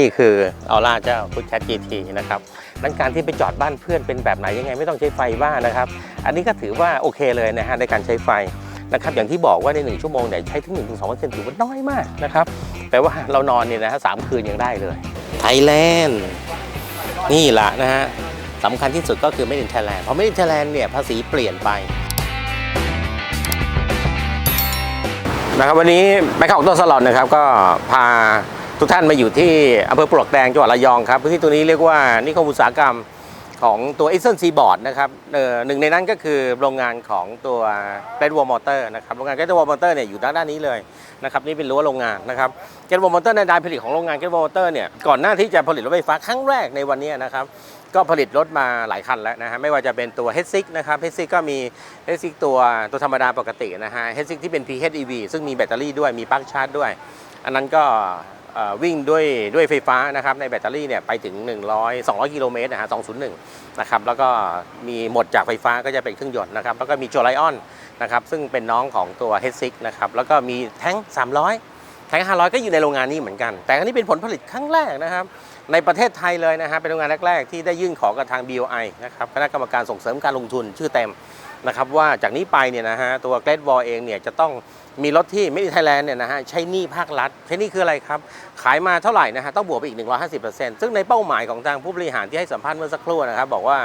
นี่คือออร่าเจ้าพุทแคท GT นะครับนั้นการที่ไปจอดบ้านเพื่อนเป็นแบบไหนยังไงไม่ต้องใช้ไฟบ้านนะครับ อันนี้ก็ถือว่าโอเคเลยนะฮะในการใช้ไฟนะครับ อย่างที่บอกว่าใน 1 ชั่วโมงเนี่ยใช้ถึง1-2%ถือว่าน้อยมากนะครับ แปลว่าเรานอนเนี่ยนะฮะสามคืนยังได้เลย ไทยแลนด์ นี่แหละนะฮะสำคัญที่สุดก็คือไม่ in Thailand เพราะไม่ in Thailand เนี่ยภาษีเปลี่ยนไปนะครับวันนี้แบงค์ของต้นสลอนนะครับก็พา ทุกท่านมาอยู่ที่อำเภอปลวกแดงจังหวัดระยองครับพื้นที่ตัวนี้เรียกว่านิคมอุตสาหกรรมของตัวเอเซนซีบอร์ดนะครับหนึ่งในนั้นก็คือโรงงานของตัวเ e ดวอลมอเตอร์นะครับโรงงานเ e ดวอลมอเตอร์เนี่ยอยู่ด้านด้านนี้เลยนะครับนี่เป็นรั้วโรงงานนะครับเ e ดวอลมอเตอร์ในการผลิตของโรงงานเ e ดวอลมอเตอร์เนี่ยก่อนหน้าที่จะผลิตรถไฟฟ้าครั้งแรกในวันนี้นะครับก็ผลิตรถมาหลายคันแล้วนะฮะไม่ว่าจะเป็นตัว h 6นะครับ h 6ก็มี h 6ตัวตัวธรรมดาปกตินะฮะ h 6ที่เป็น PHEV ซึ่งมีแบตเตอรี่ด้วยมีปลั๊กชาร์จด้วย อันนั้นก็ วิ่งด้วยด้วยไฟฟ้านะครับในแบตเตอรี่เนี่ยไปถึง 100 200 กิโลเมตรนะฮะ201 นะครับแล้วก็มีหมดจากไฟฟ้าก็จะเป็นเครื่องยนต์นะครับแล้วก็มีโจไลออนนะครับซึ่งเป็นน้องของตัว H6 นะครับแล้วก็มีแท้ง 300 แท้ง 500 ก็อยู่ในโรงงานนี้เหมือนกัน แต่อันนี้เป็นผลผลิตครั้งแรกนะครับในประเทศไทยเลยนะฮะเป็นโรงงานแรก ๆ ที่ได้ยื่นขอกับทาง BOI นะครับคณะกรรมการส่งเสริมการลงทุนชื่อเต็มนะครับว่าจากนี้ไปเนี่ยนะฮะตัว Great Wall เองเนี่ยจะต้อง มีรถที่ไม่ in Thailand เนี่ยนะฮะใช้หนี้ภาครัฐใช้หนี้คืออะไรครับ ขายมาเท่าไหร่นะฮะต้องบวกไปอีก 150%ซึ่งในเป้าหมายของทางผู้บริหารที่ให้สัมภาษณ์เมื่อสักครู่นะครับบอกว่า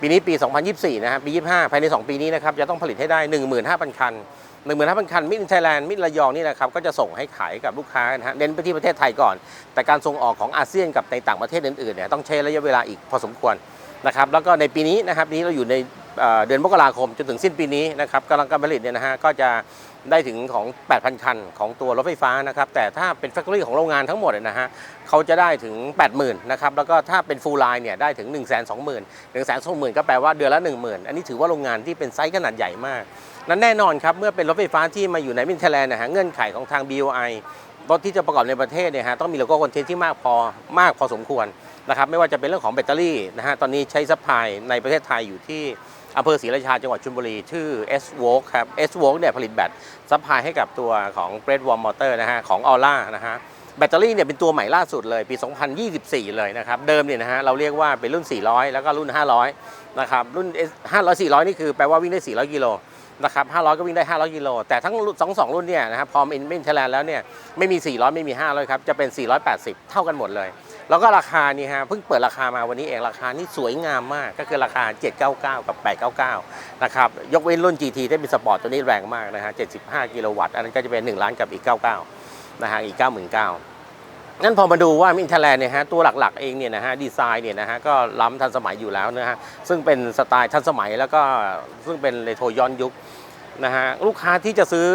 ปีนี้ปี 2024 นะฮะปี 25 ภายใน 2 ปีนี้นะครับจะต้องผลิตให้ได้ 15,000 คัน 15,000 คันมิดไทยแลนด์มิดระยองนี่นะครับก็จะส่งให้ขายกับลูกค้านะฮะเน้นไปที่ประเทศไทยก่อน แต่การส่งออกของอาเซียนกับในต่างประเทศอื่นๆเนี่ยต้องใช้ระยะเวลาอีกพอสมควรนะครับแล้วก็ในปีนี้นะครับนี้เราอยู่ใน เดือนมกราคมจนถึงสิ้นปีนี้นะครับกำลังการผลิตเนี่ยนะฮะก็จะได้ถึงของ 8,000 คันของตัวรถไฟฟ้านะครับ แต่ถ้าเป็นแฟคทอรี่ของโรงงานทั้งหมดเนี่ยนะฮะเขาจะได้ถึง 80,000นะครับ แล้วก็ถ้าเป็นฟูลไลน์เนี่ยได้ถึง 1 2 0 0 0 0 1 2 0 0 0 0 ก็แปลว่าเดือนละ 10,000 อันนี้ถือว่าโรงงานที่เป็นไซส์ขนาดใหญ่มาก นั้นแน่นอนครับ เมื่อเป็นรถไฟฟ้าที่มาอยู่ในมินเทแลนด์นะฮะเงื่อนไขของทาง BOI รถที่จะประกอบในประเทศเนี่ยฮะต้องมีโลโก้คอนเทนต์ที่มากพอมากพอสมควรนะครับไม่ว่าจะเป็นเรื่องของแบตเตอรี่นะฮะตอนนี้ใช้ซัพพลายในประเทศไทยอยู่ที่ อำเภอศรีราชาจังหวัดชลบุรี ชื่อ S w o l k ครับ S w o l k เนี่ยผลิตแบตซัพพลายให้กับตัวของ Great Wall Motor นะฮะของ Aura นะฮะแบตเตอรี่เนี่ยเป็นตัวใหม่ล่าสุดเลยปี 2024 เลยนะครับ เดิมเนี่ยนะฮะเราเรียกว่าเป็นรุ่น 400 แล้วก็รุ่น 500 นะครับ รุ่น 500 400 นี่คือแปลว่าวิ่งได้ 400 กิโลนะครับ 500 ก็วิ่งได้ 500 กิโล แต่ทั้งสองสองรุ่นเนี่ยนะครับพอเป็นเป็นเทแลนแล้วเนี่ยไม่มี 400 ไม่มี 500 ครับ จะเป็น 480 เท่ากันหมดเลย แล้วก็ราคานี่ฮะเพิ่งเปิดราคามาวันนี้เองราคานี่สวยงามมากก็คือราคา 799 กับ 899 นะครับยกเว้นรุ่น GT ที่เป็นสปอร์ตตัวนี้แรงมากนะฮะ 75 กิโลวัตต์อันนั้นก็จะเป็น 1 ล้านกับอีก 99 นะฮะอีก 99,000งั้นพอมาดูว่ามินเทแลนเนี่ยฮะตัวหลักๆเองเนี่ยนะฮะดีไซน์เนี่ยนะฮะก็ล้ำทันสมัยอยู่แล้วนะฮะซึ่งเป็นสไตล์ทันสมัยแล้วก็ซึ่งเป็นเรโทรย้อนยุคนะฮะลูกค้าที่จะซื้อ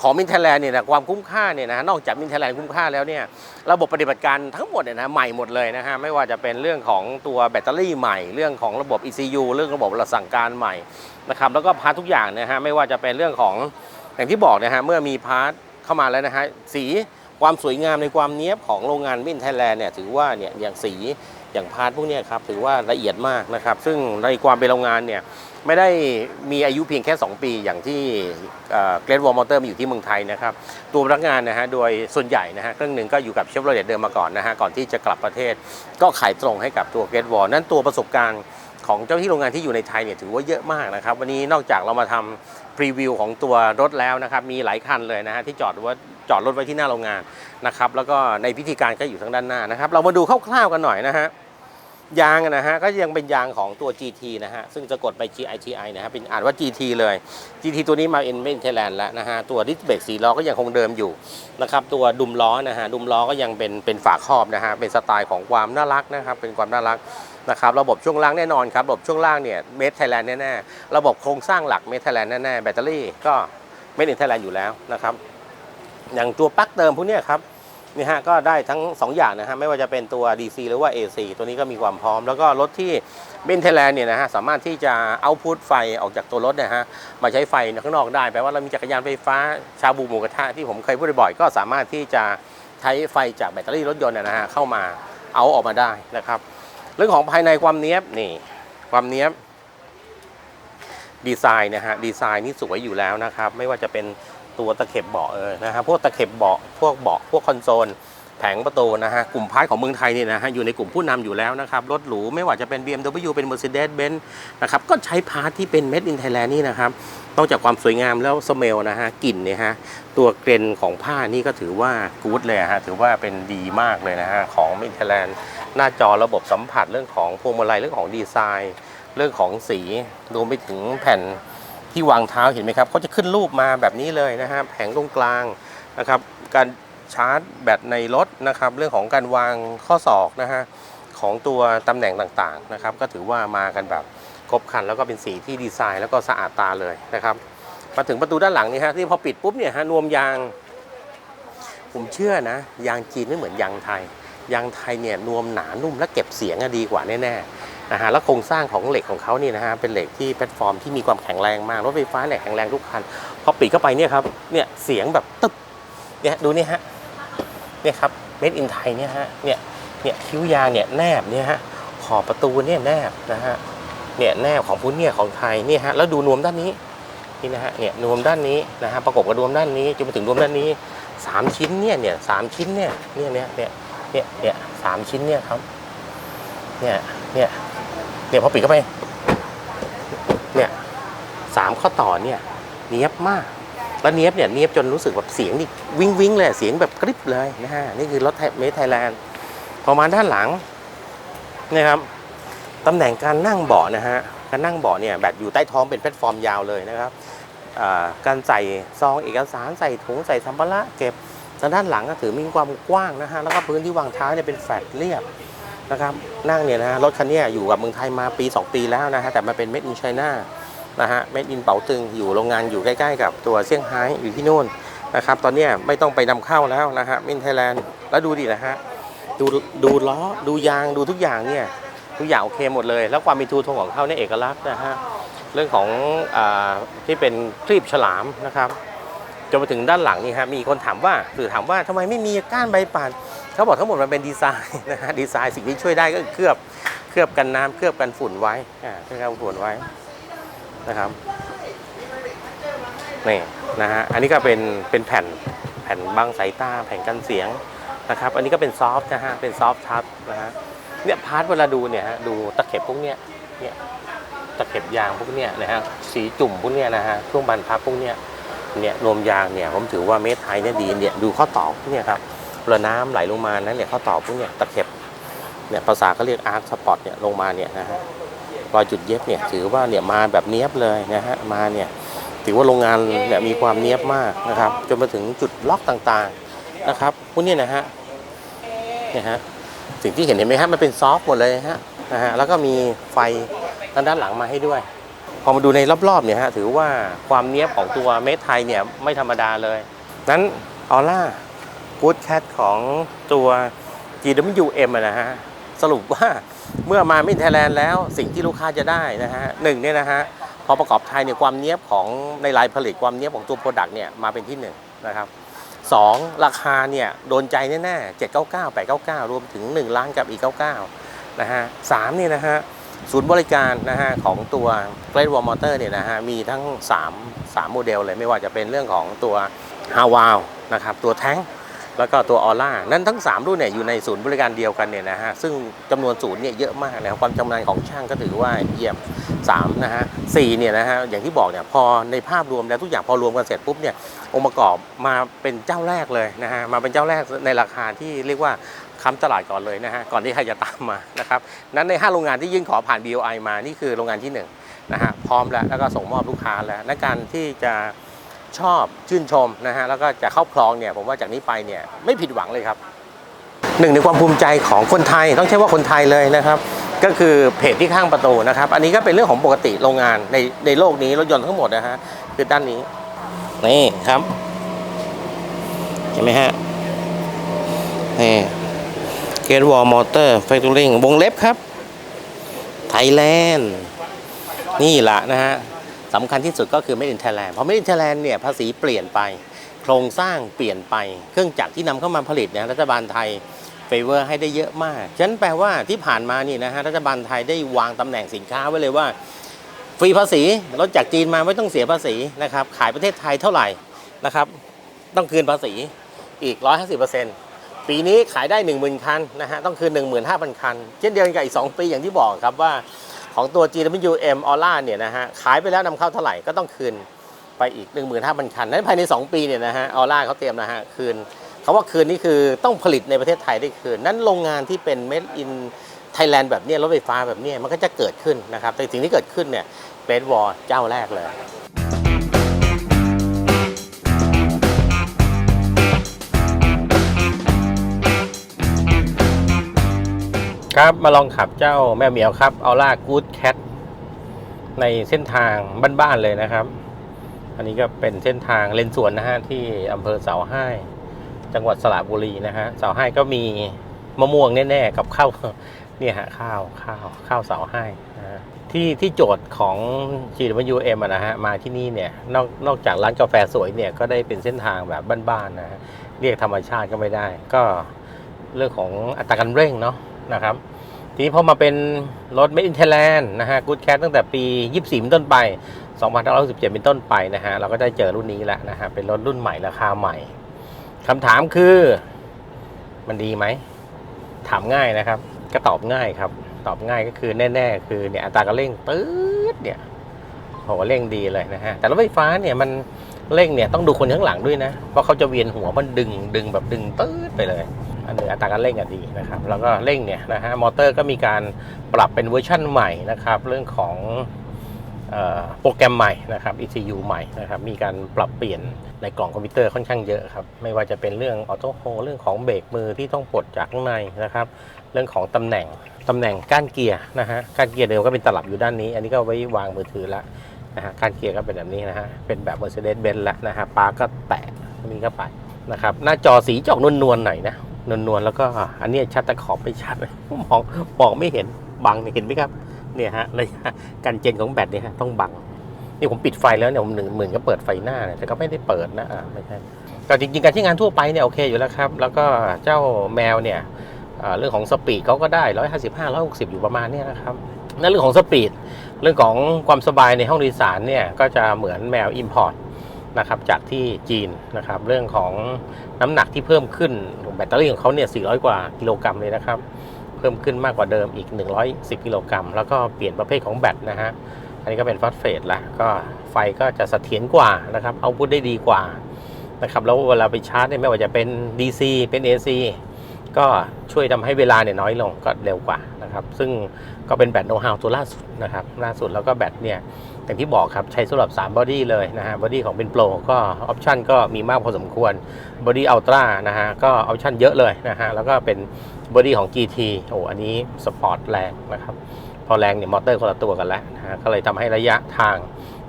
ของมินเทแลนเนี่ยนะความคุ้มค่าเนี่ยนะฮะนอกจากมินเทแลนคุ้มค่าแล้วเนี่ยระบบปฏิบัติการทั้งหมดเนี่ยนะใหม่หมดเลยนะฮะไม่ว่าจะเป็นเรื่องของตัวแบตเตอรี่ใหม่ เรื่องของระบบ ECU เรื่องระบบสั่งการใหม่นะครับแล้วก็พาร์ททุกอย่างนะฮะไม่ว่าจะเป็นเรื่องของอย่างที่บอกนะฮะเมื่อมีพาร์ทเข้ามาแล้วนะฮะสีความสวยงามในความเนี้ยบของโรงงานมินไทยแลนด์เนี่ยถือว่าเนี่ยอย่างสีอย่างพาร์ทพวกนี้ครับถือว่าละเอียดมากนะครับ ซึ่งในความเป็นโรงงานเนี่ย ไม่ได้มีอายุเพียงแค่ 2 ปีอย่างที่เกรดวอลมอเตอร์มาอยู่ที่เมืองไทยนะครับ ตัวพนักงานนะฮะโดยส่วนใหญ่นะฮะเครื่องหนึ่งก็อยู่กับเชฟโรเลตเดิมมาก่อนนะฮะก่อนที่จะกลับประเทศ ก็ขายตรงให้กับตัวเกรดวอลนั้นตัวประสบการณ์ของเจ้าที่โรงงานที่อยู่ในไทยเนี่ยถือว่าเยอะมากนะครับ วันนี้นอกจากเรามาทำพรีวิวของตัวรถแล้วนะครับ มีหลายคันเลยนะฮะที่จอดว่าจอดรถไว้ที่หน้าโรงงานนะครับ แล้วก็ในพิธีการก็อยู่ทางด้านหน้านะครับ เรามาดูคร่าวๆกันหน่อยนะฮะ ยางนะฮะก็ยังเป็นยางของตัว GT นะฮะซึ่งจะกดไป GITI นะฮะเป็นอ่านว่า GT เลย GT ตัวนี้มาเอ็นเมนเทแลนด์แล้วนะฮะตัวดิสเบรกสีล้อก็ยังคงเดิมอยู่นะครับตัวดุมล้อนะฮะดุมล้อก็ยังเป็นเป็นฝาครอบนะฮะเป็นสไตล์ของความน่ารักนะครับเป็นความน่ารักนะครับระบบช่วงล่างแน่นอนครับระบบช่วงล่างเนี่ยเมทไทยแลนด์แน่ๆระบบโครงสร้างหลักเมทไทยแลนด์แน่ๆแบตเตอรี่ก็เมทอินไทยแลนด์อยู่แล้วนะครับอย่างตัวปลั๊กเติมพวกเนี้ยครับ นี่ฮะก็ได้ทั้ง 2 อย่างนะฮะไม่ว่าจะเป็นตัว DC หรือว่า AC ตัวนี้ก็มีความพร้อม แล้วก็รถที่เบนเทแลนเนี่ยนะฮะสามารถที่จะเอาพุทไฟออกจากตัวรถนะฮะมาใช้ไฟข้างนอกได้แปลว่าเรามีจักรยานไฟฟ้าชาบูหมูกระทะที่ผมเคยพูดบ่อยๆก็สามารถที่จะใช้ไฟจากแบตเตอรี่รถยนต์เนยนะฮะเข้ามาเอาออกมาได้นะครับ เรื่องของภายในความเนี้ยบนี่ความเนี้ยบดีไซน์นะฮะดีไซน์นี่สวยอยู่แล้วนะครับ ไม่ว่าจะเป็น ตัวตะเข็บเบาะเออนะครับพวกตะเข็บเบาะพวกเบาะพวกคอนโซลแผงประตูนะฮะกลุ่มพาร์ทของเมืองไทยเนี่ยนะฮะอยู่ในกลุ่มผู้นำอยู่แล้วนะครับ รถหรูไม่ว่าจะเป็น BMW เป็น Mercedes-Benz นะครับก็ใช้พาร์ทที่เป็น Made in Thailand นี่นะครับนอกจากความสวยงามแล้วสเมลนะฮะกลิ่นเนี่ยฮะตัวเกรนของผ้านี่ก็ถือว่ากู๊ดเลยฮะถือว่าเป็นดีมากเลยนะฮะของ Made in Thailand หน้าจอระบบสัมผัสเรื่องของพวงมาลัยเรื่องของดีไซน์ เรื่องของสีรวมไปถึงแผ่น ที่วางเท้าเห็นไหมครับเขาจะขึ้นรูปมาแบบนี้เลยนะฮะแผงตรงกลางนะครับการชาร์จแบตในรถนะครับเรื่องของการวางข้อศอกนะฮะของตัวตำแหน่งต่างๆนะครับก็ถือว่ามากันแบบครบคันแล้วก็เป็นสีที่ดีไซน์แล้วก็สะอาดตาเลยนะครับมาถึงประตูด้านหลังนี่ฮะที่พอปิดปุ๊บเนี่ยฮะนวมยาง ผมเชื่อนะ ยางจีนไม่เหมือนยางไทย ยางไทยเนี่ยนวมหนานุ่มและเก็บเสียงดีกว่าแน่ๆ นะฮะแล้วโครงสร้างของเหล็กของเขานี่นะฮะเป็นเหล็กที่แพลตฟอร์มที่มีความแข็งแรงมากรถไฟฟ้าเนี่ยแข็งแรงทุกคันพอปิดเข้าไปเนี่ยครับเนี่ยเสียงแบบตึ๊บเนี่ยดูนี่ฮะเนี่ยครับเมดอินไทยเนี่ยฮะเนี่ยเนี่ยคิ้วยางเนี่ยแนบเนี่ยฮะขอบประตูเนี่ยแนบนะฮะเนี่ยแนบของพุ้นเนี่ยของไทยเนี่ยฮะแล้วดูนวมด้านนี้นี่นะฮะเนี่ยนวมด้านนี้นะฮะประกบกับนวมด้านนี้จนมาถึงนวมด้านนี้สามชิ้นเนี่ยเนี่ยสามชิ้นเนี่ยเนี่ยเนี่ยเนี่ยเนี่ยเนี่ยสามชิ้นเนี่ยครับเนี่ยเนี่ย เนี่ยพอปิดเข้าไป เนี่ยสามข้อต่อเนี่ยเนี้ยบมาก แล้วเนี้ยบเนี่ยเนี้ยบจนรู้สึกแบบเสียงนี่วิ้งวิ้งเลยเสียงแบบกริบเลยนะฮะนี่คือรถเมทไทยแลนด์พอมาด้านหลังนี่ยครับตำแหน่งการนั่งเบาะนะฮะการนั่งเบาะเนี่ยแบบอยู่ใต้ท้องเป็นแพลตฟอร์มยาวเลยนะครับการใส่ซองเอกสารใส่ถุงใส่สัมภาระเก็บทางด้านหลังก็ถือมีความกว้างนะฮะแล้วก็พื้นที่วางเท้าเนี่ยเป็นแฟลตเรียบ นะครับนั่งเนี่ยนะฮะรถคันนี้อยู่กับเมืองไทยมาปี 2 ปีแล้วนะฮะแต่มาเป็นเม็ดอินไชน่านะฮะเม็ดอินเป๋าตึงอยู่โรงงานอยู่ใกล้ๆ กับตัวเซี่ยงไฮ้อยู่ที่นู่นนะครับตอนนี้ไม่ต้องไปนำเข้าแล้วนะฮะมินไทยแลนด์แล้วดูดินะฮะดูดูล้อดูยางดูทุกอย่างเนี่ยทุกอย่างโอเคหมดเลย แล้วความมีทูทงของเขาเนี่ยเอกลักษณ์นะฮะเรื่องของอที่เป็นครีบฉลามนะครับจนมาถึงด้านหลังนี่ฮะมีคนถามว่าหรือถามว่าทำไมไม่มีก้านใบปัดเขาบอกทั้งหมดมันเป็นดีไซน์นะฮะดีไซน์สิ่งที่ช่วยได้ก็เคลือบเคลือบกันน้ำเคลือบกันฝุ่นไว้อ่าเคลือบกันฝุ่นไว้นะครับนี่นะฮะอันนี้ก็เป็นเป็นแผ่นแผ่นบังสายตาแผ่นกันเสียงนะครับ อันนี้ก็เป็นซอฟต์นะฮะเป็นซอฟต์ทัชนะฮะเนี่ยพาร์ทเวลาดูเนี่ยฮะดูตะเข็บพวกเนี้ยเนี่ยตะเข็บยางพวกเนี้ยนะฮะสีจุ่มพวกเนี้ยนะฮะช่วงบานพับพวกเนี้ยเนี่ยรวมยางเนี่ยผมถือว่าเมทไทยเนี่ยดีเนี่ยดูข้อต่อพวกเนี้ยครับ เวลาน้ำไหลลงมานั้นเนี่ยข้อต่อพวกเนี้ยตะเข็บเนี่ยภาษาเขาเรียกอาร์คสปอตเนี่ยลงมาเนี่ยนะฮะรอยจุดเย็บเนี่ยถือว่าเนี่ยมาแบบเนี้ยบเลยนะฮะมาเนี่ยถือว่าโรงงานเนี่ยมีความเนี้ยบมากนะครับ จนมาถึงจุดล็อกต่างๆนะครับพวกนี้นะฮะเนี่ยฮะสิ่งที่เห็นเห็นไหมฮะมันเป็นซอฟต์หมดเลยฮะนะฮะแล้วก็มีไฟทางด้านหลังมาให้ด้วย พอมาดูในรอบๆเนี่ยฮะถือว่าความเนี้ยบของตัวเมทไทยเนี่ยไม่ธรรมดาเลยนั้นออร่า กู๊ดแคทของตัว GWM นะฮะ สรุปว่าเมื่อมามินไทยแลนด์แล้วสิ่งที่ลูกค้าจะได้นะฮะหนึ่งเนี่ยนะฮะ พอประกอบไทยเนี่ยความเนี้ยบของในลายผลิตความเนี้ยบของตัวโปรดักต์เนี่ยมาเป็นที่หนึ่งนะครับสองราคาเนี่ยโดนใจแน่ๆ799 899รวมถึง1ล้านกับอีก99นะฮะสามเนี่ยนะฮะศูนย์บริการนะฮะของตัว Great Wall Motor เนี่ยนะฮะมีทั้ง 3 3 โมเดลเลยไม่ว่าจะเป็นเรื่องของตัว h a w a l นะครับตัวแท้ง แล้วก็ตัวออร่านั้นทั้ง 3 รุ่นเนี่ยอยู่ในศูนย์บริการเดียวกันเนี่ยนะฮะซึ่งจำนวนศูนย์เนี่ยเยอะมากนะครับความชำนาญของช่างก็ถือว่าเยี่ยม3นะฮะ4เนี่ยนะฮะอย่างที่บอกเนี่ยพอในภาพรวมแล้วทุกอย่างพอรวมกันเสร็จปุ๊บเนี่ยองค์ประกอบมาเป็นเจ้าแรกเลยนะฮะมาเป็นเจ้าแรกในราคาที่เรียกว่าค้ำตลาดก่อนเลยนะฮะก่อนที่ใครจะตามมานะครับนั้นใน 5 โรงงานที่ยื่นขอผ่าน BOI มานี่คือโรงงานที่1นะฮะพร้อมแล้วแล้วก็ส่งมอบลูกค้าแล้วในการที่จะ ชอบชื่นชมนะฮะแล้วก็จะเข้าคลองเนี่ยผมว่าจากนี้ไปเนี่ยไม่ผิดหวังเลยครับหนึ่งในความภูมิใจของคนไทยต้องใช้ว่าคนไทยเลยนะครับก็คือเพจที่ข้างประตูนะครับ อันนี้ก็เป็นเรื่องของปกติโรงงานในในโลกนี้รถยนต์ทั้งหมดนะฮะคือด้านนี้นี่ครับเห็นไหมฮะนี่เกตวอลมอเตอร์แฟคทอริงวงเล็บครับ ไทยแลนด์ นี่แหละนะฮะ สำคัญที่สุดก็คือ Made in Thailand เพราะ Made in Thailand เนี่ยภาษีเปลี่ยนไป โครงสร้างเปลี่ยนไป เครื่องจักรที่นำเข้ามาผลิตเนี่ยรัฐบาลไทยเฟเวอร์ให้ได้เยอะมาก ฉะนั้นแปลว่าที่ผ่านมานี่นะฮะรัฐบาลไทยได้วางตำแหน่งสินค้าไว้เลยว่า ฟรีภาษีรถจากจีนมาไม่ต้องเสียภาษีนะครับขายประเทศไทยเท่าไหร่นะครับต้องคืนภาษีอีก 150%ปีนี้ขายได้ 10,000 คันนะฮะต้องคืน 15,000 คัน เช่นเดียวกันกับอีก 2 ปีอย่างที่บอกครับว่า ของตัว GWM Aura เนี่ยนะฮะขายไปแล้วนำเข้าเท่าไหร่ก็ต้องคืนไปอีก 15,000 คัน นั้นภายใน 2 ปีเนี่ยนะฮะออร่าเขาเตรียมนะฮะคืนเขาว่าคืนนี่คือต้องผลิตในประเทศไทยได้คืน นั้นโรงงานที่เป็น made in Thailand แบบนี้รถไฟฟ้าแบบนี้มันก็จะเกิดขึ้นนะครับ แต่สิ่งที่เกิดขึ้นเนี่ยเบสวอลเจ้าแรกเลย ครับมาลองขับเจ้าแมวเหมียวครับเอาล่ากูดแคทในเส้นทางบ้านๆเลยนะครับ อันนี้ก็เป็นเส้นทางเลนสวนนะฮะที่อำเภอเสาให้ยจังหวัดสระบุรีนะฮะเสาให้ยก็มีมะม่วงแน่ๆกับข้าวเนี่ยฮะข้าวข้าวข้าวเสาให้ยนะที่ที่โจทย์ของ GWM อะนะฮะมาที่นี่เนี่ยนอกนอกจากร้านกาแฟสวยเนี่ยก็ได้เป็นเส้นทางแบบบ้านๆนะฮะเรียกธรรมชาติก็ไม่ได้ ก็เรื่องของอัตราการเร่งเนาะ นะครับ ทีนี้พอมาเป็นรถ Made in Thailand นะฮะ Good Cat ตั้งแต่ปี 24เป็นต้นไป 2567เป็นต้นไปนะฮะ เราก็ได้เจอรุ่นนี้แล้วนะฮะ เป็นรถรุ่นใหม่ราคาใหม่คำถามคือมันดีไหม ถามง่ายนะครับ ก็ตอบง่ายครับ ตอบง่ายก็คือแน่ ๆ คือเนี่ยอัตราการเร่งตืดเนี่ยโหเร่งดีเลยนะฮะ แต่รถไฟฟ้าเนี่ยมันเร่งเนี่ยต้องดูคนข้างหลังด้วยนะ เพราะเขาจะเวียนหัวมันดึงดึงแบบดึงตืดไปเลย อันนี้อัตราการเร่งอะดีนะครับแล้วก็เร่งเนี่ยนะฮะมอเตอร์ก็มีการปรับเป็นเวอร์ชั่นใหม่นะครับเรื่องของโปรแกรมใหม่นะครับ ECU ใหม่นะครับมีการปรับเปลี่ยนในกล่องคอมพิวเตอร์ค่อนข้างเยอะครับไม่ว่าจะเป็นเรื่องออโต้โฮเรื่องของเบรกมือที่ต้องปลดจากข้างในนะครับ เรื่องของตำแหน่งตำแหน่งก้านเกียร์นะฮะก้านเกียร์เดิมก็เป็นตลับอยู่ด้านนี้ อันนี้ก็ไว้วางมือถือล้วนะฮะก้านเกียร์ก็เป็นแบบนี้นะฮะเป็นแบบ Mercedes-Benz แล้วนะฮะปาร์คก็แตะอันนี้ก็ไปนะครับหน้าจอสีจอกนวลๆหน่อยนะ นวลๆแล้วก็อันนี้ชัดแต่ขอบไม่ชัดมองมองไม่เห็นบังเห็นไหมครับ เนี่ยฮะระยะการเจนของแบตเนี่ยฮะต้องบังนี่ผมปิดไฟแล้วเนี่ยผมหนึ่งหมื่นก็เปิดไฟหน้าเนี่ยแต่ก็ไม่ได้เปิดนะอ่าไม่ใช่ก็จริงๆการใช้งานทั่วไปเนี่ยโอเคอยู่แล้วครับ แล้วก็เจ้าแมวเนี่ยเรื่องของสปีดเขาก็ได้155 160อยหกสิบอยู่ประมาณนี้นะครับนั่นเรื่องของสปีดเรื่องของความสบายในห้องโดยสารเนี่ยก็จะเหมือนแมว Import นะครับจากที่จีนนะครับเรื่องของน้ำหนักที่เพิ่มขึ้นแบตเตอรี่ของเขาเนี่ย 400 กว่ากิโลกรัมเลยนะครับ เพิ่มขึ้นมากกว่าเดิมอีก 110 กิโลกรัม แล้วก็เปลี่ยนประเภทของแบตนะฮะอันนี้ก็เป็นฟอสเฟตแล้วก็ไฟก็จะเสถียรกว่านะครับเอาพุทได้ดีกว่านะครับแล้วเวลาไปชาร์จเนี่ยไม่ว่าจะเป็น DC เป็น AC ก็ช่วยทำให้เวลาเนี่ยน้อยลงก็เร็วกว่านะครับ ซึ่งก็เป็นแบตโนฮาวตัวล่าสุดนะครับล่าสุดแล้วก็แบตเนี่ย อย่างที่บอกครับ ใช้สำหรับ3บอดี้เลยนะฮะบอดี้ของเป็นโปรก็ ออปชันก็มีมากพอสมควรบอดี้อัลตร้านะฮะ ก็ออปชันเยอะเลยนะฮะ แล้วก็เป็นบอดี้ของ GT โอ้อันนี้สปอร์ตแรงนะครับ พอแรงเนี่ยมอเตอร์คนละตัวกันแล้วนะฮะ ก็เลยทำให้ระยะทาง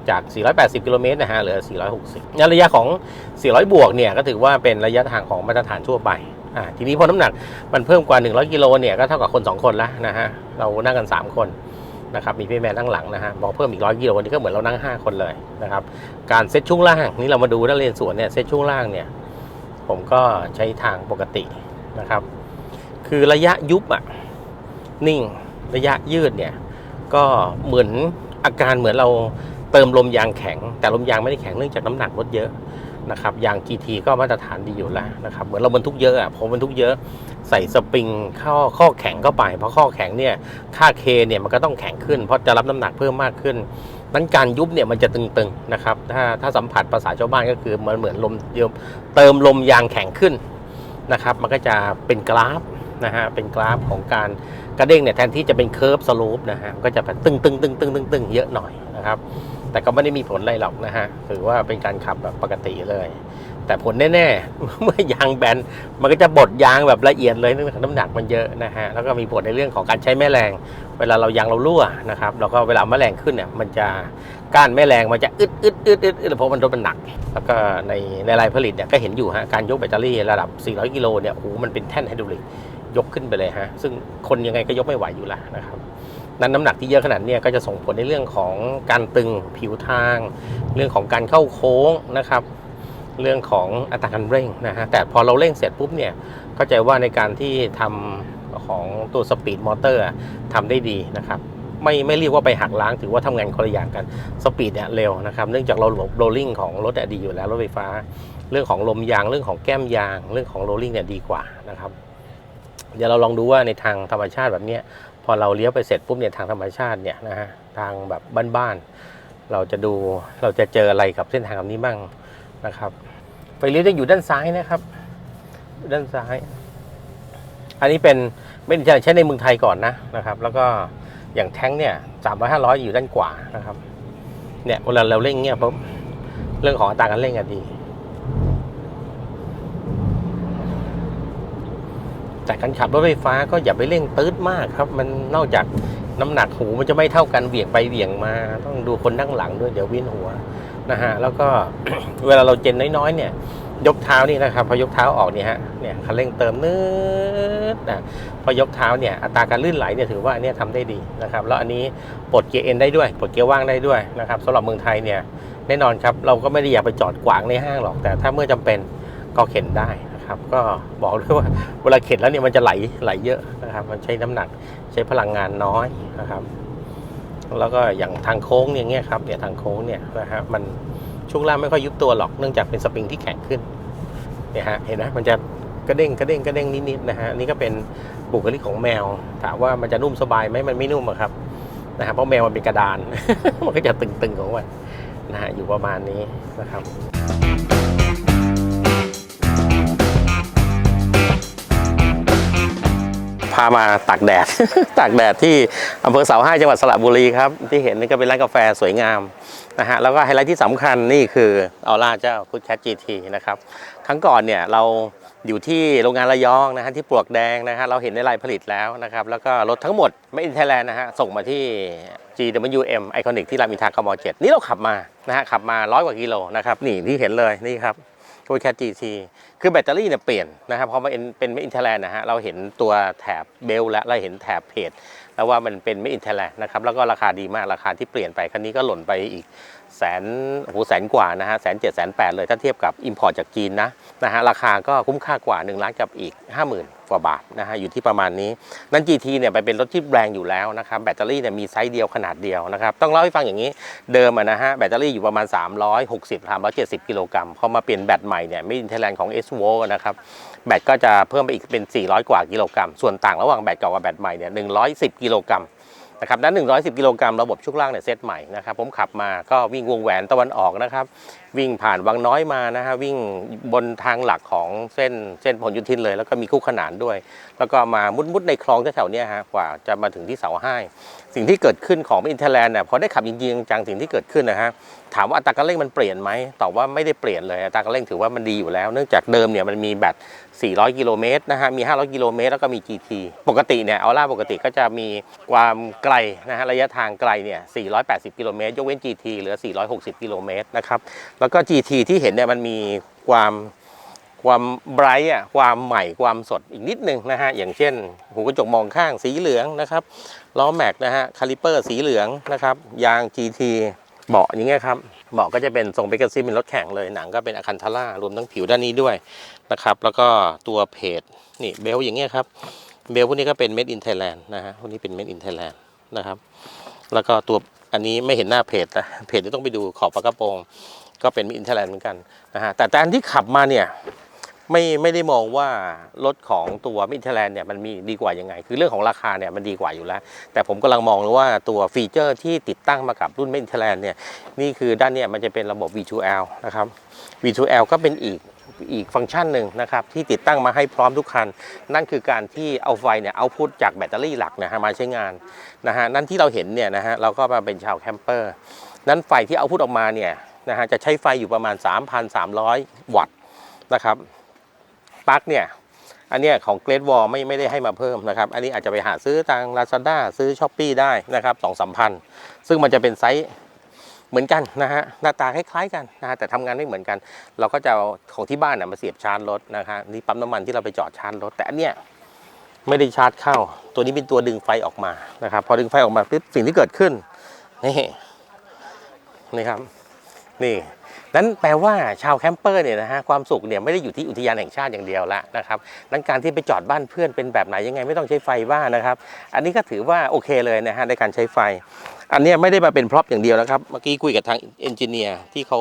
จาก 480 กิโลเมตรนะฮะ เหลือ 460งั้นระยะของ 400 บวกเนี่ย ก็ถือว่าเป็นระยะทางของมาตรฐานทั่วไป อ่า ทีนี้พอน้ำหนักมันเพิ่มกว่า 100 กิโลเนี่ย ก็เท่ากับคน 2 คนแล้วนะฮะ เรานั่งกัน 3 คน นะครับมีพี่แมนนั่งหลังนะฮะบอกเพิ่มอีก100กิโลนี่ก็เหมือนเรานั่ง 5 คนเลยนะครับการเซตช่วงล่างนี่เรามาดูนักเรียนสวนเนี่ยเซตช่วงล่างเนี่ยผมก็ใช้ทางปกตินะครับ คือระยะยุบอะนิ่งระยะยืดเนี่ยก็เหมือนอาการเหมือนเราเติมลมยางแข็ง แต่ลมยางไม่ได้แข็งเนื่องจากน้ำหนักรถเยอะ นะครับยาง GT ก็มาตรฐานดีอยู่แล้วนะครับเหมือนเราบรรทุกเยอะอะพอบรรทุกเยอะใส่สปริงข้อข้อแข็งเข้าไป เพราะข้อแข็งเนี่ยค่าเคเนี่ยมันก็ต้องแข็งขึ้น เพราะจะรับน้ำหนักเพิ่มมากขึ้นนั้นการยุบเนี่ยมันจะตึงๆนะครับถ้าถ้าสัมผัสภาษาชาวบ้านก็คือมือนเหมือนลมเติมลมยางแข็งขึ้นนะครับมันก็จะเป็นกราฟนะฮะเป็นกราฟของการกระเด้งเนี่ยแทนที่จะเป็นเคิร์ฟสโลปนะฮะก็จะแบบตึงตึงตึงตึงตึงตึงเยอะหน่อยนะครับ แต่ก็ไม่ได้มีผลอะไรหรอกนะฮะถือว่าเป็นการขับแบบปกติเลย แต่ผลแน่ๆ เมื่อยางแบนมันก็จะบดยางแบบละเอียดเลยเนื่องจากน้ำหนักมันเยอะนะฮะแล้วก็มีผลในเรื่องของการใช้แม่แรง เวลาเรายางเรารั่วนะครับแล้วก็เวลาแม่แรงขึ้นเนี่ยมันจะก้านแม่แรงมันจะอึดอึดอึดอึดอึดเพราะมันรถมันหนัก แล้วก็ในในรายผลิตเนี่ยก็เห็นอยู่ฮะการยกแบตเตอรี่ระดับ 400 กิโลเนี่ยโอ้โหมันเป็นแท่นไฮดรอลิกยกขึ้นไปเลยฮะซึ่งคนยังไงก็ยกไม่ไหวอยู่แล้วนะครับ นั้นน้ำหนักที่เยอะขนาดนี้ก็จะส่งผลในเรื่องของการตึงผิวทาง เรื่องของการเข้าโค้งนะครับ เรื่องของอัตราการเร่งนะฮะแต่พอเราเร่งเสร็จปุ๊บเนี่ยเข้าใจว่าในการที่ทำของตัวสปีดมอเตอร์ทำได้ดีนะครับไม่ไม่เรียกว่าไปหักล้างถือว่าทำงานคนละอย่างกันสปีดเนี่ยเร็วนะครับ เนื่องจากเราโรลลิ่งของรถดีอยู่แล้วรถไฟฟ้า เรื่องของลมยางเรื่องของแก้มยาง เรื่องของโรลลิ่งเนี่ยดีกว่านะครับ เดี๋ยวเราลองดูว่าในทางธรรมชาติแบบนี้ อเราเลี้ยวไปเสร็จปุ๊บเนี่ยทางธรรมชาติเนี่ยนะฮะทางแบบบ้านๆเราจะดูเราจะเจออะไรกับเส้นทางแบบนี้บ้างนะครับไฟเลี้ยวจะอยู่ด้านซ้ายนะครับ ด้านซ้าย อันนี้เป็นไม่ได้ใช้ในเมืองไทยก่อนนะนะครับ แล้วก็อย่างแท้งเนี่ยสามร้อยห้าร้อยอยู่ด้านขวานะครับ เนี่ยเวลาเราเร่งเนี่ยปุ๊บเรื่องของอัตราการเร่งอะดี แต่การขับรถไฟฟ้าก็อย่าไปเร่งตืดมากครับ มันนอกจากน้ำหนักหูมันจะไม่เท่ากันเหวี่ยงไปเหวี่ยงมา ต้องดูคนนั่งหลังด้วยเดี๋ยววินหัวนะฮะแล้วก็เวลาเราเจนน้อยๆเนี่ย ยกเท้านี่นะครับ พอยกเท้าออกเนี่ยฮะเนี่ยคันเร่งเติมนืดนะพอยกเท้าเนี่ยอัตราการลื่นไหลเนี่ยถือว่าอันเนี้ยทำได้ดีนะครับ แล้วอันนี้ปลดเกียร์เอ็นได้ด้วยปลดเกียร์ว่างได้ด้วยนะครับสำหรับเมืองไทยเนี่ยแน่นอนครับเราก็ไม่ได้อยากไปจอดขวางในห้างหรอกแต่ถ้าเมื่อจำเป็นก็เข็นได้ นะครับ ก็บอกด้วยว่าเวลาเข็นแล้วเนี่ยมันจะไหลไหลเยอะนะครับ มันใช้น้ำหนักใช้พลังงานน้อยนะครับ แล้วก็อย่างทางโค้งเนี่ยเงี้ยครับเนี่ยทางโค้งเนี่ยนะฮะมันช่วงล่างไม่ค่อยยุบตัวหรอกเนื่องจากเป็นสปริงที่แข็งขึ้นเนี่ยฮะเห็นไหมมันจะกระเด้งกระเด้งกระเด้งนิดๆนะฮะนี่ก็เป็นบุคลิกของแมว ถามว่ามันจะนุ่มสบายไหมมันไม่นุ่มอะครับนะฮะเพราะแมวมันเป็นกระดาน มันก็จะตึงๆของมันนะฮะอยู่ประมาณนี้นะครับ พามาตากแดด ตากแดดที่อำเภอเสาให้จังหวัดสระบุรีครับ ที่เห็นนี่ก็เป็นร้านกาแฟสวยงามนะฮะแล้วก็ไฮไลท์ที่สำคัญนี่คือออร่าเจ้าคุดแคทจีทีนะครับ ครั้งก่อนเนี่ยเราอยู่ที่โรงงานระยองนะฮะที่ปลวกแดงนะฮะเราเห็นในรายผลิตแล้วนะครับ แล้วก็รถทั้งหมดไม่อินไทยแลนด์นะฮะส่งมาที่ GWM Iconic ที่รามอินทรากม 7 นี่เราขับมานะฮะขับมาร้อยกว่ากิโลนะครับนี่ที่เห็นเลยนี่ครับ ตัวแคท GT คือแบตเตอรี่เนี่ยเปลี่ยนนะครับพอมาเป็นเป็นไม่อินเทอร์แลนด์นะฮะเราเห็นตัวแถบเบลและเราเห็นแถบเพจแล้วว่ามันเป็นไม่อินเทอร์แลนด์นะครับแล้วก็ราคาดีมากราคาที่เปลี่ยนไปคันนี้ก็หล่นไปอีกแสนโอ้โหแสนกว่านะฮะแสนเจ็ดแสนแปดเลยถ้าเทียบกับ Import จากจีนนะนะฮะราคาก็คุ้มค่ากว่า1ล้านกับอีก 50,000 กว่าบาทนะฮะอยู่ที่ประมาณนี้ นั่น GT เนี่ยไปเป็นรถที่แรงอยู่แล้วนะครับแบตเตอรี่เนี่ยมีไซส์เดียวขนาดเดียวนะครับต้องเล่าให้ฟังอย่างนี้เดิมนะฮะแบตเตอรี่อยู่ประมาณ 360 370 กิโลกรัมพอมาเปลี่ยนแบตใหม่เนี่ยไม่อินเทอร์แลนด์ของ s v o นะครับแบตก็จะเพิ่มไปอีกเป็น 400 กว่ากิโลกรัมส่วนต่างระหว่างแบตเก่ากับแบตใหม่เนี่ย110 กิโลกรัม นะครับนั้น 110 กิโลกรัมระบบชุกล่างเนี่ยเซตใหม่นะครับผมขับมาก็วิ่งวงแหวนตะวันออกนะครับ วิ่งผ่านวังน้อยมานะฮะวิ่งบนทางหลักของเส้นเส้นพหลโยธินเลย แล้วก็มีคู่ขนานด้วย แล้วก็มามุดๆในคลองแถวๆนี้ฮะกว่าจะมาถึงที่เสาให้สิ่งที่เกิดขึ้นของอินเทอร์แลนด์เนี่ยพอได้ขับจริงๆจังสิ่งที่เกิดขึ้นนะฮะ ถามว่าอัตราการเร่งมันเปลี่ยนไหมตอบว่าไม่ได้เปลี่ยนเลยอัตราการเร่งถือว่ามันดีอยู่แล้ว เนื่องจากเดิมเนี่ยมันมีแบต 400 กิโลเมตรนะฮะมี 500 กิโลเมตรแล้วก็มี GT ปกติเนี่ยเอาล่าปกติก็จะมีความไกลนะฮะระยะทางไกลเนี่ย480 กิโลเมตรยกเว้น GT เหลือ 460 กิโลเมตรนะครับแล้วก็ GT ที่เห็นเนี่ยมันมีความความไบรท์อะความใหม่ความสดอีกนิดนึงนะฮะอย่างเช่น หูกระจกมองข้างสีเหลืองนะครับล้อแม็กนะฮะคาลิเปอร์สีเหลืองนะครับยาง GT เบาะอย่างเงี้ยครับเบาะก็จะเป็นทรงเบเกอร์ซี่เป็นรถแข่งเลยหนังก็เป็นอะคันทาร่ารวมทั้งผิวด้านนี้ด้วยนะครับ แล้วก็ตัวเพจนี่เบลอย่างเงี้ยครับเบลพวกนี้ก็เป็น Made in Thailand นะฮะพวกนี้เป็น Made in Thailand นะครับ แล้วก็ตัวอันนี้ไม่เห็นหน้าเพจนะเพจจะต้องไปดูขอบฝากระโปรง ก็เป็น Made in Thailand เหมือนกันนะฮะแต่แต่อันที่ขับมาเนี่ย ไม่ไม่ได้มองว่ารถของตัวมิเทแลนด์เนี่ยมันมีดีกว่ายังไง คือเรื่องของราคาเนี่ยมันดีกว่าอยู่แล้ว แต่ผมกำลังมองว่าตัวฟีเจอร์ที่ติดตั้งมากับรุ่นมิเทแลนด์เนี่ยนี่คือด้านเนี่ยมันจะเป็นระบบ V2L นะครับ V2L ก็เป็นอีกอีกฟังก์ชันหนึ่งนะครับที่ติดตั้งมาให้พร้อมทุกคัน นั่นคือการที่เอาไฟเนี่ยเอาพุทจากแบตเตอรี่หลักนะฮะมาใช้งานนะฮะนั่นที่เราเห็นเนี่ยนะฮะเราก็มาเป็นชาวแคมเปอร์นั้นไฟที่เอาพุทออกมาเนี่ยนะฮะจะใช้ไฟอยู่ประมาณ 3,300 วัตต์นะครับ ปลั๊กเนี่ยอันเนี้ยของเกรดวอลไม่ไม่ได้ให้มาเพิ่มนะครับ อันนี้อาจจะไปหาซื้อทาง Lazada ซื้อ s h อ p e e ได้นะครับสองสามพันซึ่งมันจะเป็นไซส์เหมือนกันนะฮะหน้าตาคล้ายๆกันนะฮะแต่ทำงานไม่เหมือนกัน เราก็จะเอาของที่บ้านน่ะมาเสียบชาร์จรถนะฮะนี่ปั๊มน้ำมันที่เราไปจอดชาร์จรถแต่อันเนี้ยไม่ได้ชาร์จเข้า ตัวนี้เป็นตัวดึงไฟออกมานะครับ พอดึงไฟออกมาปุ๊บสิ่งที่เกิดขึ้นนี่นี่ครับ นี่ นั้นแปลว่าชาวแคมเปอร์เนี่ยนะฮะความสุขเนี่ยไม่ได้อยู่ที่อุทยานแห่งชาติอย่างเดียวละนะครับนั้นการที่ไปจอดบ้านเพื่อนเป็นแบบไหนยังไงไม่ต้องใช้ไฟบ้างนะครับ อันนี้ก็ถือว่าโอเคเลยนะฮะในการใช้ไฟ อันนี้ไม่ได้มาเป็นพร็อพอย่างเดียวนะครับเมื่อกี้คุยกับทางเอนจิเนียร์ที่เขา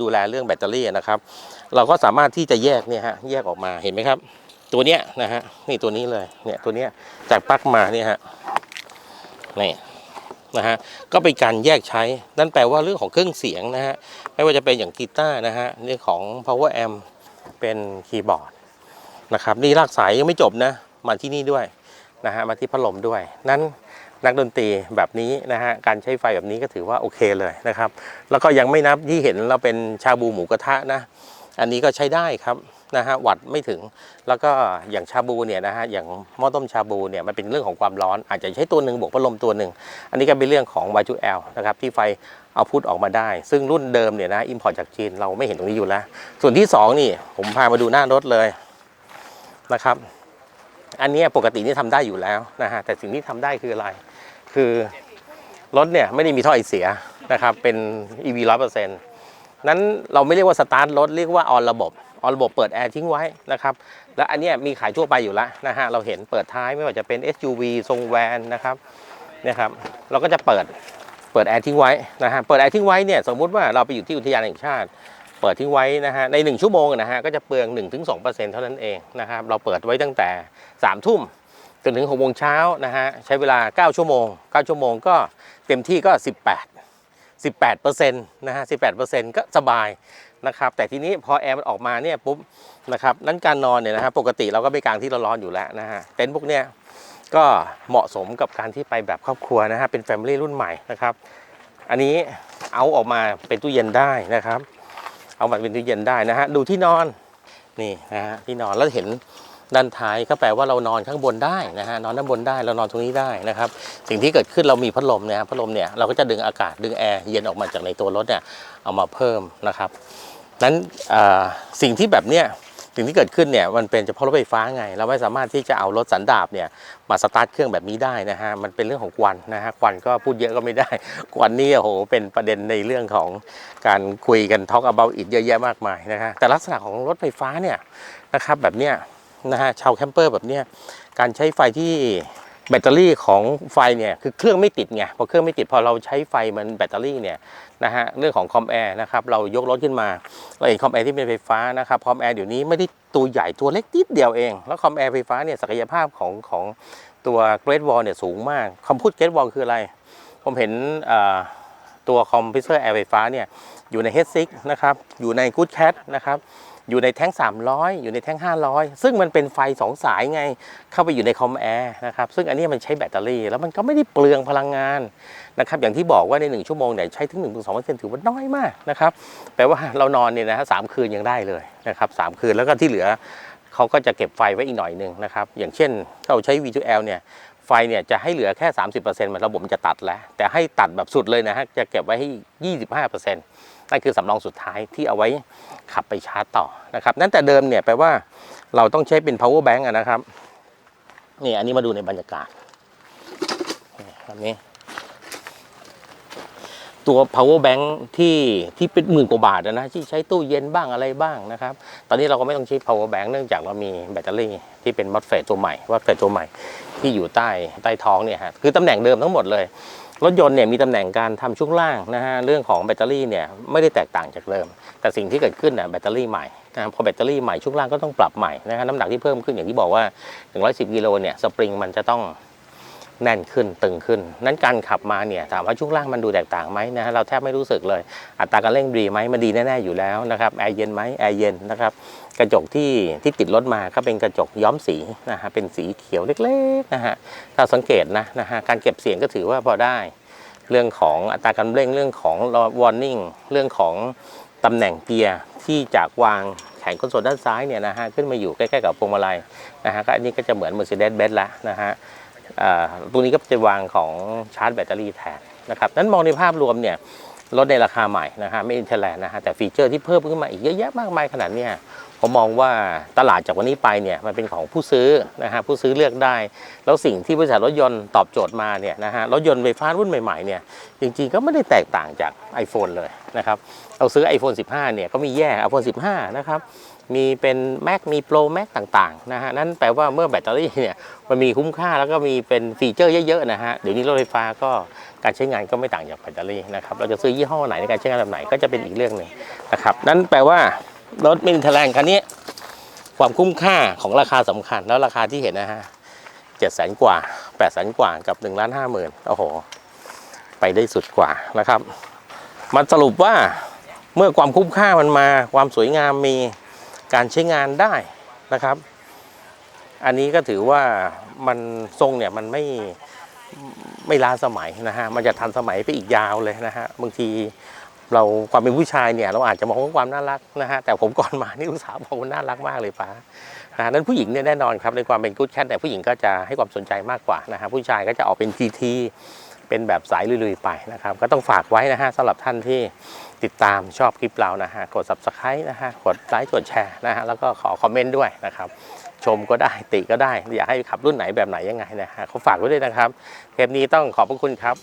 ดูแลเรื่องแบตเตอรี่นะครับ เราก็สามารถที่จะแยกเนี่ยฮะแยกออกมาเห็นไหมครับ ตัวเนี้ยนะฮะนี่ตัวนี้เลยเนี่ยตัวเนี้ยจากปลั๊กมาเนี่ยฮะนี่ นะฮะก็เป็นการแยกใช้ นั่นแปลว่าเรื่องของเครื่องเสียงนะฮะไม่ว่าจะเป็นอย่างกีตาร์นะฮะเรื่องของ power amp เป็นคีย์บอร์ดนะครับนี่ลากสายยังไม่จบนะมาที่นี่ด้วยนะฮะมาที่พัดลมด้วย นั้นนักดนตรีแบบนี้นะฮะการใช้ไฟแบบนี้ก็ถือว่าโอเคเลยนะครับ แล้วก็ยังไม่นับที่เห็นเราเป็นชาบูหมูกระทะนะ อันนี้ก็ใช้ได้ครับนะฮะวัดไม่ถึง แล้วก็อย่างชาบูเนี่ยนะฮะอย่างหม้อต้มชาบูเนี่ยมันเป็นเรื่องของความร้อน อาจจะใช้ตัวหนึ่งบวกพัดลมตัวหนึ่งอันนี้ก็เป็นเรื่องของ Y2L นะครับที่ไฟเอาพุทออกมาได้ ซึ่งรุ่นเดิมเนี่ยนะอิมพอร์ตจากจีนเราไม่เห็นตรงนี้อยู่แล้ว ส่วนที่สองนี่ผมพามาดูหน้ารถเลยนะครับ อันนี้ปกตินี่ทำได้อยู่แล้วนะฮะแต่สิ่งที่ทำได้คืออะไร คือรถเนี่ยไม่ได้มีท่อไอเสียนะครับเป็น EV ร้อยเปอร์เซ็ นั้นเราไม่เรียกว่าสตาร์ทรถเรียกว่าออนระบบออนระบบเปิดแอร์ทิ้งไว้นะครับและอันนี้มีขายทั่วไปอยู่แล้วนะฮะเราเห็นเปิดท้ายไม่ว่าจะเป็น SUV ทรงแวนนะครับเนี่ยครับเราก็จะเปิดเปิดแอร์ทิ้งไว้นะฮะเปิดแอร์ทิ้งไว้เนี่ยสมมุติว่าเราไปอยู่ที่อุทยานแห่งชาติ เปิดทิ้งไว้นะฮะใน 1 ชั่วโมงนะฮะก็จะเปลือง 1-2%เท่านั้นเองนะครับเราเปิดไว้ตั้งแต่3ทุ่มจนถึง6โมงเช้านะฮะใช้เวลา 9 ชั่วโมง 9 ชั่วโมงก็เต็มที่ก็ 18 18%นะฮะ 18%ก็สบายนะครับ แต่ทีนี้พอแอร์มันออกมาเนี่ยปุ๊บนะครับ นั้นการนอนเนี่ยนะฮะปกติเราก็ไปกลางที่ร้อนๆอยู่แล้วนะฮะ เต็นท์พวกเนี้ยก็เหมาะสมกับการที่ไปแบบครอบครัวนะฮะ เป็นแฟมิลี่รุ่นใหม่นะครับ อันนี้เอาออกมาเป็นตู้เย็นได้นะครับ เอามาเป็นตู้เย็นได้นะฮะ ดูที่นอนนี่นะฮะที่นอนแล้วเห็น ด้านท้ายก็แปลว่าเรานอนข้างบนได้นะฮะนอนด้านบนได้เรานอนตรงนี้ได้นะครับ สิ่งที่เกิดขึ้นเรามีพัดลมนี่ยครับพัดลมเนี่ยเราก็จะดึงอากาศดึงแอร์เย็นออกมาจากในตัวรถเนี่ยเอามาเพิ่มนะครับนั้นสิ่งที่แบบเนี้ยสิ่งที่เกิดขึ้นเนี่ยมันเป็นเฉพาะรถไฟฟ้าไง เราไม่สามารถที่จะเอารถสันดาปเนี่ยมาสตาร์ทเครื่องแบบนี้ได้นะฮะมันเป็นเรื่องของควันนะฮะควันก็พูดเยอะก็ไม่ได้ควันนี่โอ้โหเป็นประเด็นในเรื่องของการคุยกันท a l k about it เยอะแยะมากมายนะฮะแต่ลักษณะของรถไฟฟ้าเนี่ยนะครับแบบเนี้ย นะฮะชาวแคมเปอร์แบบเนี้ยการใช้ไฟที่แบตเตอรี่ของไฟเนี่ยคือเครื่องไม่ติดไงพอเครื่องไม่ติดพอเราใช้ไฟมันแบตเตอรี่เนี่ยนะฮะเรื่องของคอมแอร์นะครับเรายกรถขึ้นมาเราเห็นคอมแอร์ที่เป็นไฟฟ้านะครับคอมแอร์เดี๋ยวนี้ไม่ได้ตัวใหญ่ตัวเล็กนิดเดียวเอง แล้วคอมแอร์ไฟฟ้าเนี่ยศักยภาพของของตัว Great Wall เนี่ยสูงมากคำพูด Great Wall คืออะไร ผมเห็นตัวคอมพรสเซอร์แอร์ไฟฟ้าเนี่ยอยู่ใน H6 นะครับอยู่ใน Good Cat นะครับ อยู่ในแท้ง 300 อยู่ในแท้ง 500 ซึ่งมันเป็นไฟ 2 สายไง เข้าไปอยู่ในคอมแอร์นะครับ ซึ่งอันนี้มันใช้แบตเตอรี่ แล้วมันก็ไม่ได้เปลืองพลังงานนะครับ อย่างที่บอกว่าใน 1 ชั่วโมงเนี่ยใช้ถึง1-2%ถือว่าน้อยมากนะครับ แปลว่าเรานอนเนี่ยนะฮะสามคืนยังได้เลยนะครับสามคืนแล้วก็ที่เหลือเขาก็จะเก็บไฟไว้อีกหน่อยหนึ่งนะครับ อย่างเช่นถ้าเราใช้ V2L เนี่ยไฟเนี่ยจะให้เหลือแค่ 30%มันระบบมันจะตัดแล้ว แต่ให้ตัดแบบสุดเลยนะฮะ จะเก็บไว้ให้ 25%น นั่นคือสำรองสุดท้ายที่เอาไว้ขับไปชาร์จต่อนะครับนั่นแต่เดิมเนี่ยแปลว่าเราต้องใช้เป็น power bank นะครับนี่อันนี้มาดูในบรรยากาศแบบนี้ ตัว power bank ที่ที่เป็นหมื่นกว่าบาทนะที่ใช้ตู้เย็นบ้างอะไรบ้างนะครับ ตอนนี้เราก็ไม่ต้องใช้ power bank เนื่องจากเรามีแบตเตอรี่ที่เป็น MOSFET ตัวใหม่ MOSFET ตัวใหม่ที่อยู่ใต้ใต้ท้องเนี่ยฮะคือตำแหน่งเดิมทั้งหมดเลย รถยนต์เนี่ยมีตำแหน่งการทำช่วงล่างนะฮะเรื่องของแบตเตอรี่เนี่ยไม่ได้แตกต่างจากเดิม แต่สิ่งที่เกิดขึ้นน่ะแบตเตอรี่ใหม่นะพอแบตเตอรี่ใหม่ช่วงล่างก็ต้องปรับใหม่นะฮะน้ำหนักที่เพิ่มขึ้นอย่างที่บอกว่า 110กิโลเนี่ยสปริงมันจะต้อง แน่นขึ้นตึงขึ้น นั้นการขับมาเนี่ยถามว่าช่วงล่างมันดูแตกต่างไหมนะฮะเราแทบไม่รู้สึกเลย อัตราการเร่งดีไหมมันดีแน่ๆอยู่แล้วนะครับแอร์เย็นไหมแอร์เย็นนะครับกระจกที่ที่ติดรถมาก็เป็นกระจกย้อมสีนะฮะเป็นสีเขียวเล็กๆนะฮะถ้าสังเกตนะนะฮะการเก็บเสียงก็ถือว่าพอได้ เรื่องของอัตราการเร่งเรื่องของ warning เรื่องของตำแหน่งเกียร์ที่จากวางแขนคอนโซลด้านซ้ายเนี่ยนะฮะขึ้นมาอยู่ใกล้ๆกับพวงมาลัยนะฮะก็อันนี้ก็จะเหมือน Mercedes-Benz ละนะฮะ ตรงนี้ก็จะวางของชาร์จแบตเตอรี่แทนนะครับนั้นมองในภาพรวมเนี่ยรถในราคาใหม่นะฮะไม่อินเทอร์แลนด์นะฮะแต่ฟีเจอร์ที่เพิ่มขึ้นมาอีกเยอะแยะมากมายขนาดเนี้ยผมมองว่าตลาดจากวันนี้ไปเนี่ยมันเป็นของผู้ซื้อนะฮะผู้ซื้อเลือกได้ แล้วสิ่งที่บริษัทรถยนต์ตอบโจทย์มาเนี่ยนะฮะรถยนต์ไฟฟ้ารุ่นใหม่ๆเนี่ยจริงๆก็ไม่ได้แตกต่างจาก iPhone เลยนะครับเราซื้อ iPhone 15 เนี่ยก็มีแยก iPhone 15 นะครับ มีเป็น Mac มี Pro Mac ต่างๆนะฮะนั่นแปลว่าเมื่อแบตเตอรี่เนี่ยมันมีคุ้มค่าแล้วก็มีเป็นฟีเจอร์เยอะๆนะฮะเดี๋ยวนี้รถไฟฟ้าก็การใช้งานก็ไม่ต่างจากแบตเตอรี่นะครับเราจะซื้อยี่ห้อไหนในการใช้งานแบบไหนก็จะเป็นอีกเรื่องหนึ่งนะครับนั่นแปลว่ารถมินิเทอร์แลนคันนี้ความคุ้มค่าของราคาสำคัญแล้วราคาที่เห็นนะฮะเจ็ดแสนกว่าแปดแสนกว่ากับหนึ่งล้านห้าหมื่นโอ้โห ไปได้สุดกว่านะครับ มันสรุปว่าเมื่อความคุ้มค่ามันมาความสวยงามมี การใช้งานได้นะครับ อันนี้ก็ถือว่ามันทรงเนี่ยมันไม่ไม่ล้าสมัยนะฮะ มันจะทันสมัยไปอีกยาวเลยนะฮะ บางทีเราความเป็นผู้ชายเนี่ยเราอาจจะมองว่าความน่ารักนะฮะ แต่ผมก่อนมานี่ลูกสาวบอกว่าน่ารักมากเลยป้านะนั้นผู้หญิงเนี่ยแน่นอนครับในความเป็นกู๊ดแคทแต่ผู้หญิงก็จะให้ความสนใจมากกว่านะฮะ ผู้ชายก็จะออกเป็น GT เป็นแบบสายลุยๆไปนะครับ ก็ต้องฝากไว้นะฮะสำหรับท่านที่ ติดตามชอบคลิปเรานะฮะกด subscribe นะฮะกดไลค์กดแชร์นะฮะแล้วก็ขอคอมเมนต์ด้วยนะครับ ชมก็ได้ติก็ได้ อยากให้ขับรุ่นไหนแบบไหนยังไงนะฮะเขาฝากไว้ด้วยนะครับ เทปนี้ต้องขอบพระคุณครับ